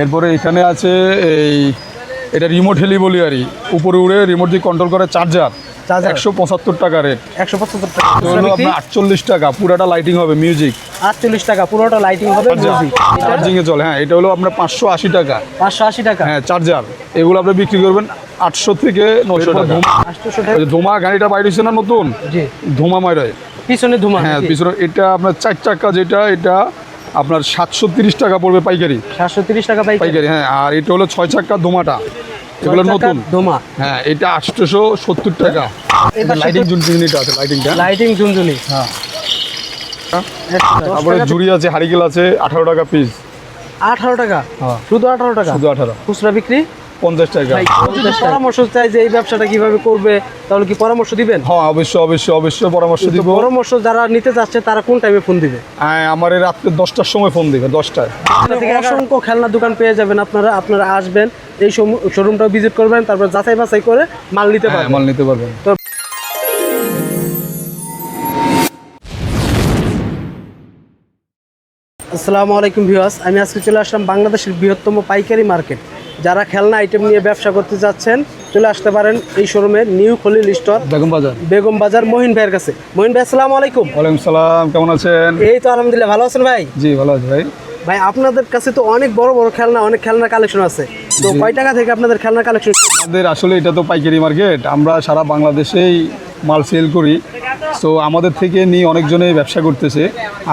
এরপরে এখানে আছে এই এটা রিমোট হেলি বলি আর উপরে উড়ে রিমোট দিয়ে কন্ট্রোল করে চার্জার? একশো পঁচাত্তর টাকা রেট একশো পঁচাত্তর টাকা। আটচল্লিশ টাকা পুরাটা লাইটিং হবে মিউজিক আটচল্লিশ টাকা পুরোটা লাইটিং হবে মিউজিক চার্জিং এ চলে হ্যাঁ এটা হলো আপনার পাঁচশো আশি টাকা। পাঁচশো আশি টাকা। হ্যাঁ চার্জার এগুলো আপনি বিক্রি করবেন আটশো থেকে নশো টাকা। ধোমা গাড়িটা বাইরে না নতুন? ধোমা পিছনে ধুমা হ্যাঁ পিছনে এটা আপনার চার চাকা যেটা এটা আপনার সাতশো তিরিশ টাকা পড়বে পাইকারি। সাতশো তিরিশ টাকা পাইকারি। হ্যাঁ আর এটা হলো ছয় চাক্কা ধোমাটা এগুলো নতুন। দোমা। হ্যাঁ এটা আটশোশো সত্তর টাকা। লাইটিং আছে লাইটিংটা লাইটিং ঝুনঝুনি। হ্যাঁ। তারপরে আছে হারিকেল আছে আঠারো টাকা পিস আঠারো টাকা? হ্যাঁ। শুধু আঠারো টাকা? শুধু আঠারো। খুচরা বিক্রি? পঞ্চাশ টাকা। পরামর্শ চাই যে এই ব্যবসাটা কীভাবে করবে তাহলে কি পরামর্শ দিবেন? হ্যাঁ অবশ্যই অবশ্যই অবশ্যই পরামর্শ দিব। পরামর্শ যারা নিতে চাচ্ছে তারা কোন টাইমে ফোন দিবে? হ্যাঁ আমার রাত্রে দশটার সময় ফোন দিবে দশটায়। অসংখ্য খেলনা দোকান পেয়ে যাবেন আপনারা আপনারা আসবেন এই শোরুমটা ভিজিট করবেন তারপর যাচাই বাছাই করে মাল নিতে হ্যাঁ পারবেন। মাল নিতে পারবেন। আসসালামু আলাইকুম ভিউয়ার্স আমি আজকে চলে আসলাম বাংলাদেশের বৃহত্তম পাইকারি মার্কেট। যারা খেলনা আইটেম নিয়ে ব্যবসা করতে যাচ্ছেন চলে আসতে পারেন এই শোরুমে নিউ খলিল স্টোর বেগম বাজার। বেগম বাজার মহিন ভাইয়ের কাছে। মহিন ভাই আসসালামু আলাইকুম। ওয়ালাইকুম সালাম কেমন আছেন? এই তো আলহামদুলিল্লাহ ভালো আছেন ভাই? জি ভালো আছে ভাই। ভাই আপনাদের কাছে তো অনেক বড় বড় খেলনা অনেক খেলনা কালেকশন আছে। তো। কয় টাকা থেকে আপনাদের খেলনার কালেকশন আমাদের আসলে এটা তো পাইকারি মার্কেট আমরা সারা বাংলাদেশেই মাল সেল করি। সো আমাদের থেকে নিয়ে অনেকজনে ব্যবসা করতেছে।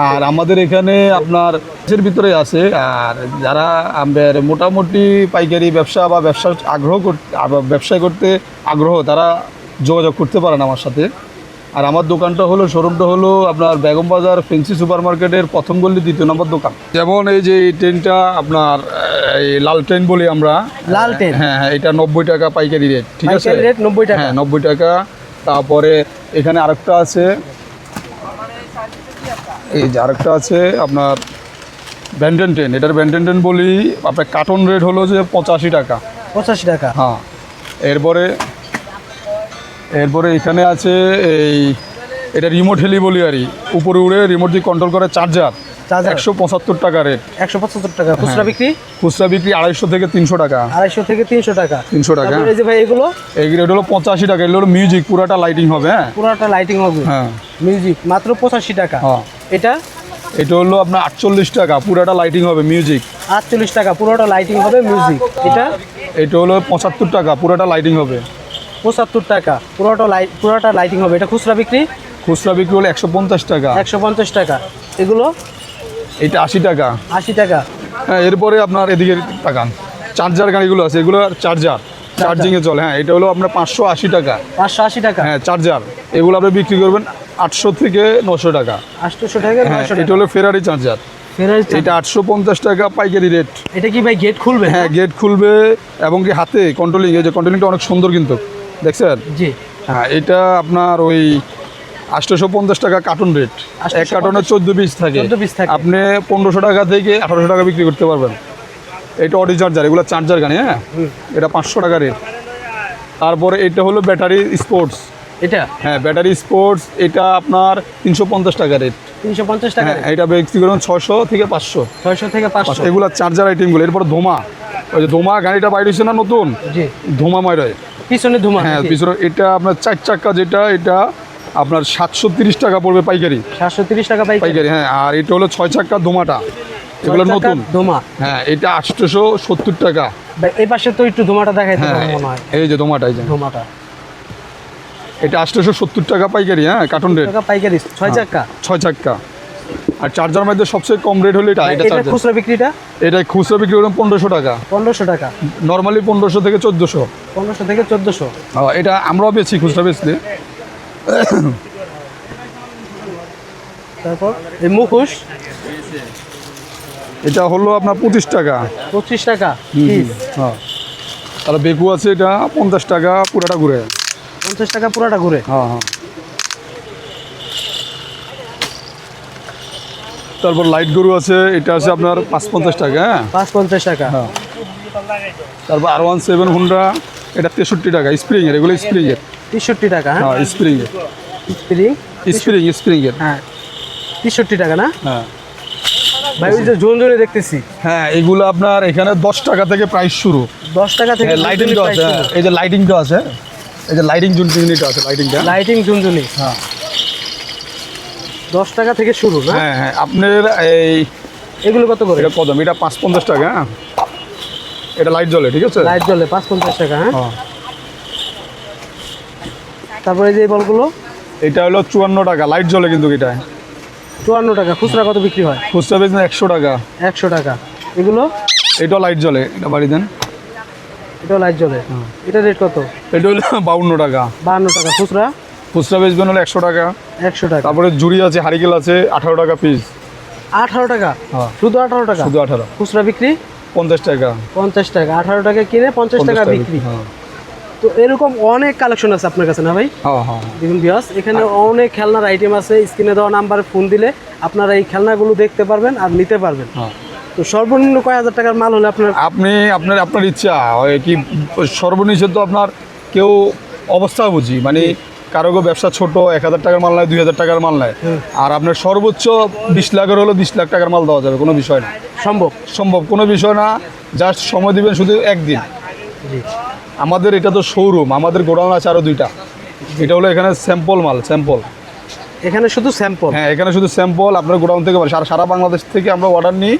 আর আমাদের এখানে আপনার দেশের ভিতরে আছে। আর যারা আমাদের মোটামুটি পাইকারি ব্যবসা বা ব্যবসা আগ্রহ করতে ব্যবসা করতে আগ্রহ তারা যোগাযোগ করতে পারেন আমার সাথে। আর আমার দোকানটা হলো শোরুমটা হলো আপনার বেগম বাজার ফেন্সি সুপার মার্কেটের প্রথম গল্লি দ্বিতীয় নম্বর দোকান। যেমন এই যে এই ট্রেনটা আপনার এই লাল ট্রেন বলি আমরা। লাল ট্রেন? হ্যাঁ হ্যাঁ এটা নব্বই টাকা পাইকারি রেট ঠিক আছে? রেট নব্বই টাকা। হ্যাঁ নব্বই টাকা। তারপরে এখানে আরেকটা আছে। এই যে আরেকটা আছে আপনার ব্যান্ডেন ট্রেন এটার ব্যান্ডেন ট্রেন বলি আপনার কার্টন রেট হলো যে পঁচাশি টাকা। পঁচাশি টাকা। হ্যাঁ এরপরে এরপরে এখানে আছে এই এটা রিমোট হেলি বলি আর উপরে উড়ে রিমোট দিয়ে কন্ট্রোল করে চার্জার একশো পঁচাত্তর টাকা রেট একশো পঁচাত্তর টাকা। খুচরা বিক্রি? খুচরা বিক্রি আড়াইশো থেকে তিনশো টাকা। আড়াইশো থেকে তিনশো টাকা। তিনশো টাকা। এই যে ভাই এগুলো? রেট হলো পঁচাশি টাকা। এগুলো মিউজিক পুরাটা লাইটিং হবে হ্যাঁ। পুরোটা লাইটিং হবে। হ্যাঁ। মিউজিক মাত্র পঁচাশি টাকা। হ্যাঁ। এটা? এটা হলো আপনার আটচল্লিশ টাকা। পুরাটা লাইটিং হবে মিউজিক আটচল্লিশ টাকা। পুরোটা লাইটিং হবে মিউজিক এটা? এটা হলো পঁচাত্তর টাকা। পুরাটা লাইটিং হবে। পঁচাত্তর টাকা। পুরোটা লাইট পুরোটা লাইটিং হবে। এটা খুচরা বিক্রি? খুচরা বিক্রি হলো একশো পঞ্চাশ টাকা। একশো পঞ্চাশ টাকা। এগুলো? এটা আশি টাকা। আশি টাকা। হ্যাঁ এরপরে আপনার এদিকে তাকান। চার্জার গাড়িগুলো আছে এগুলো চার্জার চার্জিংয়ে চলে হ্যাঁ এটা হলো আপনার পাঁচশো আশি টাকা। পাঁচশো আশি টাকা। হ্যাঁ চার্জার এগুলো আপনি বিক্রি করবেন আটশো থেকে নশো টাকা। আটশোশো টাকা হ্যাঁ এটা হলো ফেরারি চার্জার এটা আটশো পঞ্চাশ টাকা পাইকারি রেট এটা কি ভাই গেট খুলবে? হ্যাঁ গেট খুলবে এবং কি হাতে কন্ট্রোলিং এই যে কন্ট্রোলিংটা অনেক সুন্দর কিন্তু। দেখছেন? জি। হ্যাঁ এটা আপনার ওই আটশোশো পঞ্চাশ টাকা কার্টন রেট এক 850 কার্টনে চোদ্দ পিস থাকে। 14 piece থাকে। আপনি পনেরোশো টাকা থেকে আঠারোশো টাকা বিক্রি করতে পারবেন। এটা অডি চার্জার এগুলো চার্জার গাড়ি হ্যাঁ? এটা পাঁচশো টাকা রেট তারপরে এটা হলো ব্যাটারি স্পোর্টস এটা? হ্যাঁ ব্যাটারি স্পোর্টস এটা আপনার তিনশো পঞ্চাশ টাকা রেট তিনশো পঞ্চাশ টাকা হ্যাঁ এটা বিক্রি করবেন ছশো থেকে পাঁচশো। ছয়শো থেকে পাঁচশো। এগুলো চার্জার আইটেমগুলো এরপর ধোমা ওই যে ধোমা গাড়িটা বাইরে হয়েছে না নতুন? ধোমা মাইরায় পিছনে ধুমা হ্যাঁ পিছনে এটা আপনার চার চাক্কা যেটা এটা আপনার সাতশো তিরিশ টাকা পড়বে পাইকারি। সাতশো তিরিশ টাকা পাই পাইকারি হ্যাঁ আর এটা হলো ছয় চাক্কা ধোমাটা। এগুলো নতুন। ধুমা। হ্যাঁ এটা আটশোশো সত্তর টাকা। এই পাশে তো একটু ধুমাটা দেখাইতে হ্যাঁ মনে হয়। এই যে ধোমাটা এই যে। ধুমাটা। এটা আটশোশো সত্তর টাকা পাইকারি হ্যাঁ কার্টন রেট। পাইকারি ছয় চাকা ছয় চাক্কা। আর চার্জার মধ্যে সবচেয়ে কম রেট হলো এটা এটা চার্জার। খুচরা বিক্রিটা? এটা খুচরা বিক্রি করলাম পনেরোশো টাকা। পনেরোশো টাকা। নর্মালি পনেরোশো থেকে চোদ্দোশো। পনেরোশো থেকে চোদ্দোশো। এটা আমরাও বেছি খুচরা বেচলে। তারপর? এই মুখোশ? এটা হলো আপনার পঁচিশ টাকা। পঁচিশ টাকা? হ্যাঁ। তাহলে বেকু আছে এটা পঞ্চাশ টাকা পুরাটা ঘুরে। পঞ্চাশ টাকা পুরাটা ঘুরে? হ্যাঁ হ্যাঁ। তারপর লাইট গরু আছে এটা আছে আপনার পাঁচ পঞ্চাশ টাকা হ্যাঁ? পাঁচ পঞ্চাশ টাকা। হ্যাঁ। তারপর আর ওয়ান সেভেন হুন্ডা এটা তেষট্টি টাকা স্প্রিংয়ের এগুলো স্প্রিংয়ের তেষট্টি টাকা হ্যাঁ? হ্যাঁ স্প্রিংয়ের স্প্রিং স্প্রিং স্প্রিংয়ের হ্যাঁ। তেষট্টি টাকা না? হ্যাঁ। ভাই ওই যে ঝুনঝুনি দেখতেছি। হ্যাঁ এগুলো আপনার এখানে দশ টাকা থেকে প্রাইস শুরু। দশ টাকা থেকে লাইটিং আছে হ্যাঁ, এই যে লাইটিং তো আছে এই যে লাইটিং জুন ইউনিট আছে লাইটিংটা লাইটিং ঝুনঝুনি হ্যাঁ। দশ টাকা থেকে শুরু না? হ্যাঁ হ্যাঁ আপনার এই এগুলো কত করে? এটা কদম এটা পাঁচ পঞ্চাশ টাকা হ্যাঁ। এটা লাইট জ্বলে ঠিক আছে? লাইট জ্বলে পাঁচ পঞ্চাশ টাকা হ্যাঁ? হ্যাঁ। তারপরে এই যে বলগুলো? এটা হলো চুয়ান্ন টাকা লাইট জ্বলে কিন্তু এটা। চুয়ান্ন টাকা খুচরা কত বিক্রি হয়? খুচরা বেচেন একশো টাকা। একশো টাকা। এগুলো? এটাও লাইট জ্বলে এটা বাড়ি দেন। এটাও লাইট জ্বলে। এটা রেট কত? এটা হলো বাউন্ন টাকা। বাহান্ন টাকা খুচরা? খুচরা বেচবেন হলো একশো টাকা। একশো টাকা। তারপরে ঝুড়ি আছে হারিকেল আছে আঠারো টাকা পিস আঠারো টাকা? হ্যাঁ। শুধু আঠারো টাকা? শুধু আঠারো। খুচরা বিক্রি? পঞ্চাশ টাকা। পঞ্চাশ টাকা। আঠারো টাকা কিনে পঞ্চাশ টাকা বিক্রি। হ্যাঁ। তো এরকম অনেক কালেকশন আছে আপনার কাছে না ভাই? দেখুন বিয়াস এখানে অনেক খেলনার আইটেম আছে স্ক্রিনে দেওয়া নাম্বারে ফোন দিলে আপনারা এই খেলনাগুলো দেখতে পারবেন আর নিতে পারবেন। হ্যাঁ তো সর্বনিম্ন কয় হাজার টাকার মাল হলে আপনার আপনি আপনার আপনার ইচ্ছা ওই কি সর্বনিম্ন তো আপনার কেউ অবস্থা বুঝি মানে কারও ব্যবসা ছোট এক হাজার টাকার মাল নেয় দুই হাজার টাকার মাল নেয় আর আপনার সর্বোচ্চ বিশ লাখের হলো বিশ লাখ টাকার মাল দেওয়া যাবে কোনো বিষয় না। সম্ভব। সম্ভব কোনো বিষয় না জাস্ট সময় দিবেন শুধু একদিন। আমাদের এটা তো শোরুম আমাদের গোডাউন আছে আরও দুইটা। এটা হলো এখানে স্যাম্পল মাল স্যাম্পল এখানে শুধু স্যাম্পল হ্যাঁ এখানে শুধু স্যাম্পল আপনার গোডাউন থেকে সারা সারা বাংলাদেশ থেকে আমরা অর্ডার নিই।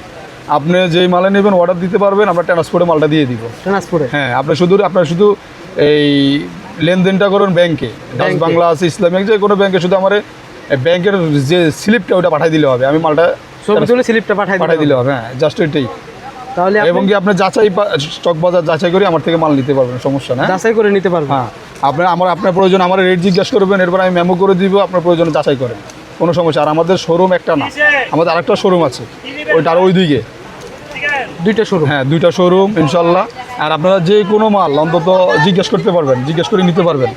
আপনি যেই মালে নেবেন অর্ডার দিতে পারবেন আমরা ট্রান্সপোর্টে মালটা দিয়ে দিব। ট্রান্সপোর্টে হ্যাঁ আপনি শুধু আপনার শুধু এই লেনদেনটা করুন ব্যাংকে। ডাচ বাংলা আছে ইসলামিক যে কোনো ব্যাংকে শুধু আমার ব্যাংকের যে স্লিপটা ওটা পাঠিয়ে দিলে হবে। আমি মালটা স্লিপটা পাঠাই পাঠিয়ে দিলে হবে। হ্যাঁ জাস্ট এটাই। তাহলে এবং কি আপনি যাচাই স্টক বাজার যাচাই করে আমার থেকে মাল নিতে পারবেন সমস্যা না? যাচাই করে নিতে পারবেন। হ্যাঁ। আপনার আমার আপনার প্রয়োজন আমার রেট জিজ্ঞাসা করবেন এরপর আমি মেমো করে দিব আপনার প্রয়োজন যাচাই করেন। কোনো সমস্যা আর আমাদের শোরুম একটা না। আমাদের আরেকটা শোরুম আছে। ওইটা আর ওই দিকে দুইটা শুরু হ্যাঁ দুইটা শোরুম ইনশাল্লাহ। আর আপনারা যে কোনো মাল অন্তত জিজ্ঞেস করতে পারবেন জিজ্ঞেস করে নিতে পারবেন।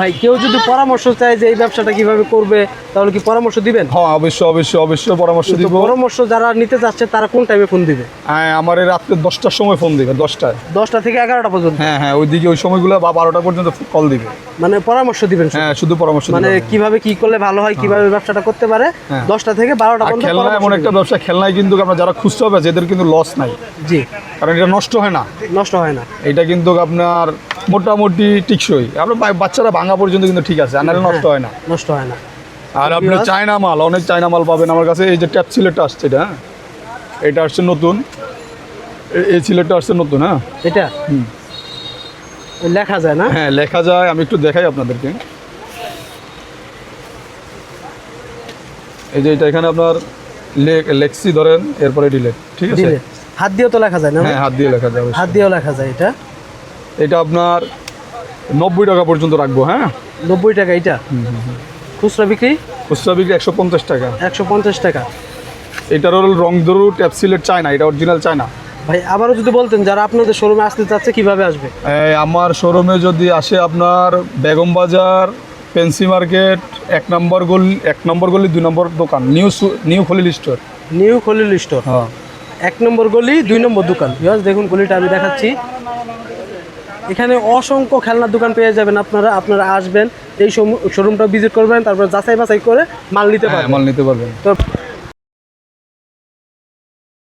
ভাই কেউ যদি পরামর্শ চায় যে এই ব্যবসাটা কীভাবে করবে তাহলে কি পরামর্শ দিবেন? হ্যাঁ অবশ্যই অবশ্যই অবশ্যই পরামর্শ দিব। পরামর্শ যারা নিতে চাচ্ছে তারা কোন টাইমে ফোন দিবে? হ্যাঁ আমার এই রাত্রে দশটার সময় ফোন দিবে দশটায়। দশটা থেকে এগারোটা পর্যন্ত? হ্যাঁ হ্যাঁ ওইদিকে ওই সময়গুলো বা বারোটা পর্যন্ত কল দিবে। মানে পরামর্শ দিবেন হ্যাঁ শুধু পরামর্শ মানে কীভাবে কি করলে ভালো হয় কীভাবে ব্যবসাটা করতে পারে? হ্যাঁ। দশটা থেকে বারোটা পর্যন্ত খেলনা এমন একটা ব্যবসা খেলনায় কিন্তু আমরা যারা খুচরা হবে এদের কিন্তু লস নাই। জি। কারণ এটা নষ্ট হয় না। নষ্ট হয় না। এটা কিন্তু আপনার মোটামুটি টিকসই। আপনার বাচ্চারা ভাঙা পর্যন্ত কিন্তু ঠিক আছে নাহলে নষ্ট হয় না। নষ্ট হয় না। আর আপনি চায়না মাল অনেক চায়না মাল পাবেন। আমার কাছে এই যে ট্যাপ সিলেটটা আসছে এটা হ্যাঁ? এটা আসছে নতুন। এই সিলেটটা আসছে নতুন হ্যাঁ? এটা? হুম। লেখা যায় না? হ্যাঁ লেখা যায়। আমি একটু দেখাই আপনাদেরকে। এই যে এটা এখানে আপনার লেক্সি ধরেন এরপরে ডিলেট ঠিক আছে? হাত দিয়েও তো লেখা যায় না? হ্যাঁ হাত দিয়ে লেখা যাবে হাত দিয়েও লেখা যায় এটা? এটা আপনার নব্বই টাকা পর্যন্ত রাখব হ্যাঁ? নব্বই টাকা এটা? খুচরা বিক্রি? খুচরা বিক্রি একশো পঞ্চাশ টাকা। একশো পঞ্চাশ টাকা। এটার হল রং ধরু ট্যাপ সিলেট চায়না এটা অরিজিনাল চায়না। ভাই আবারও যদি বলতেন যারা আপনাদের শোরুমে আসতে চাচ্ছে কীভাবে আসবে? আমার শোরুমে যদি আসে আপনার বেগম বাজার পেন্সি মার্কেট এক নম্বর গলি এক নম্বর গলি দুই নম্বর দোকান new new Khalil store new Khalil store হ্যাঁ। এক নম্বর গলি দুই নম্বর দোকান। দেখুন গলিটা আমি দেখাচ্ছি। এখানে অসংখ্য খেলনার দোকান পেয়ে যাবেন আপনারা আপনারা আসবেন এই শোরুমটা ভিজিট করবেন তারপর যাচাই বাছাই করে মাল নিতে হ্যাঁ পারবেন। মাল নিতে পারবেন। তো